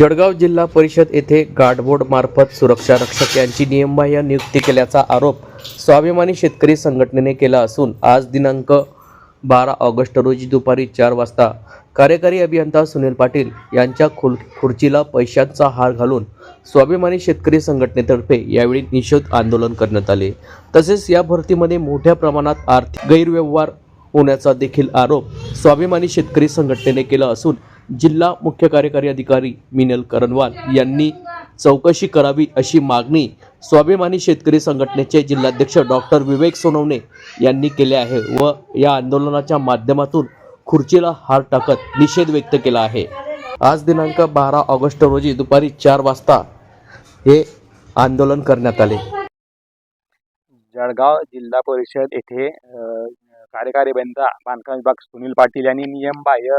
जळगाव जिल्हा परिषद येथे गार्डबोर्ड मार्फत सुरक्षा रक्षक यांची नियमबाह्य नियुक्ती केल्याचा आरोप स्वाभिमानी शेतकरी संघटनेने केला असून आज दिनांक बारा ऑगस्ट रोजी दुपारी चार वाजता कार्यकारी अभियंता सुनील पाटील यांच्या खुल खुर्चीला पैशांचा हार घालून स्वाभिमानी शेतकरी संघटनेतर्फे यावेळी निषेध आंदोलन करण्यात आले. तसेच या भरतीमध्ये मोठ्या प्रमाणात आर्थिक गैरव्यवहार होण्याचा देखील आरोप स्वाभिमानी शेतकरी संघटनेने केला असून जिल्हा मुख्य कार्यकारी अधिकारी मिनल करणवाल यांनी चौकशी करावी अशी मागणी स्वाभिमानी शेतकरी संघटनेचे जिल्हाध्यक्ष डॉक्टर विवेक सोनवणे यांनी केले आहे व या आंदोलनाच्या माध्यमातून खुर्चीला हार टाकत निषेध व्यक्त केला आहे. आज दिनांक बारा ऑगस्ट रोजी दुपारी चार वाजता हे आंदोलन करण्यात आले. जळगाव जिल्हा परिषद येथे कार्यकारी अभियंता बांधकाम विभाग सुनील पाटील यांनी नियमबाह्य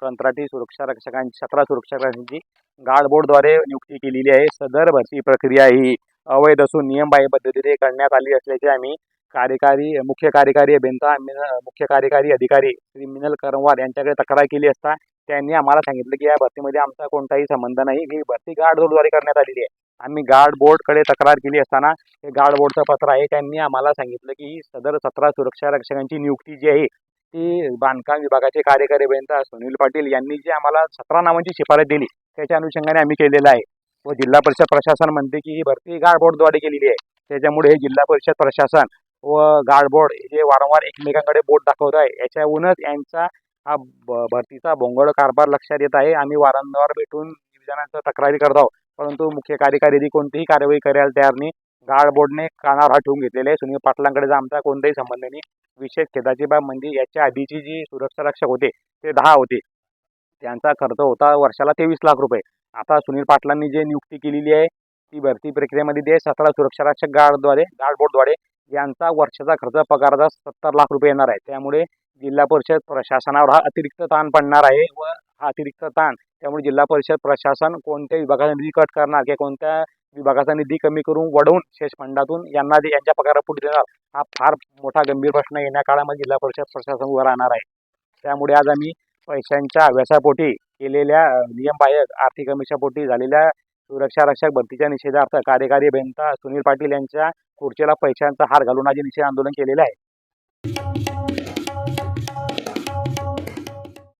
कंत्राटी सुरक्षा रक्षकांची सतरा सुरक्षा रक्षकांची गार्डबोर्डद्वारे नियुक्ती केलेली आहे. सदर भरती प्रक्रिया ही अवैध असून नियमबाह्य पद्धतीने करण्यात आली असल्याचे आम्ही कार्यकारी मुख्य कार्यकारी अभियंता मुख्य कार्यकारी अधिकारी श्री मिनल करंवार यांच्याकडे तक्रार केली असता त्यांनी आम्हाला सांगितलं की या भरतीमध्ये आमचा कोणताही संबंध नाही. ही भरती गार्डबोर्डद्वारे करण्यात आलेली आहे. आम्ही गार्ड बोर्डकडे तक्रार केली असताना हे गार्ड बोर्डचं पत्र आहे. त्यांनी आम्हाला सांगितलं की ही सदर सतरा सुरक्षा रक्षकांची नियुक्ती जी आहे ती बांधकाम विभागाचे कार्यकारी अभियंता सुनील पाटील यांनी जी आम्हाला सतरा नावांची शिफारस दिली त्याच्या अनुषंगाने आम्ही केलेलं आहे. व जिल्हा परिषद प्रशासन म्हणते की ही भरती गाडबोर्डद्वारे केलेली आहे. त्याच्यामुळे हे जिल्हा परिषद प्रशासन व गाडबोर्ड हे जे वारंवार एकमेकांकडे बोट दाखवत आहे. याच्याहूनच यांचा हा भरतीचा भोंगळ कारभार लक्षात येत आहे. आम्ही वारंवार भेटून निवेदनांचं तक्रारी करत आहोत. परंतु मुख्य कार्यकारी कोणतीही कारवाई करायला तयार नाही. गार्डबोर्डने कानावर हात ठेवून घेतलेले. आहे सुनील पाटलांकडे आमचा कोणताही संबंध नाही. विशेष खेदाची बाब म्हणजे याच्या आधीची जी सुरक्षा रक्षक होते ते दहा होते. त्यांचा खर्च होता वर्षाला तेवीस लाख रुपये. आता सुनील पाटलांनी जे नियुक्ती केलेली आहे ती भरती प्रक्रियेमध्ये ते सतरा सुरक्षा रक्षक गार्डद्वारे गार्ड बोर्डद्वारे. यांचा वर्षाचा खर्च पगाराचा सत्तर लाख रुपये येणार आहे. त्यामुळे जिल्हा परिषद प्रशासनावर हा अतिरिक्त ताण पडणार आहे व हा अतिरिक्त ताण. त्यामुळे जिल्हा परिषद प्रशासन कोणत्या विभागाचा निधी कट करणार किंवा कोणत्या विभागाचा निधी कमी करून वडवून शेष फंडातून यांना यांच्या पगारापुढे देणार हा फार मोठा गंभीर प्रश्न येण्या काळामध्ये जिल्हा परिषद प्रशासन उभं राहणार आहे. त्यामुळे आज आम्ही पैशांच्या व्यासापोटी केलेल्या नियमबाह्यक आर्थिक अमिषापोटी झालेल्या सुरक्षा रक्षक भरतीच्या निषेधार्थ कार्यकारी अभियंता सुनील पाटील यांच्या खुर्चीला पैशांचा हार घालून आज निषेध आंदोलन केलेलं आहे.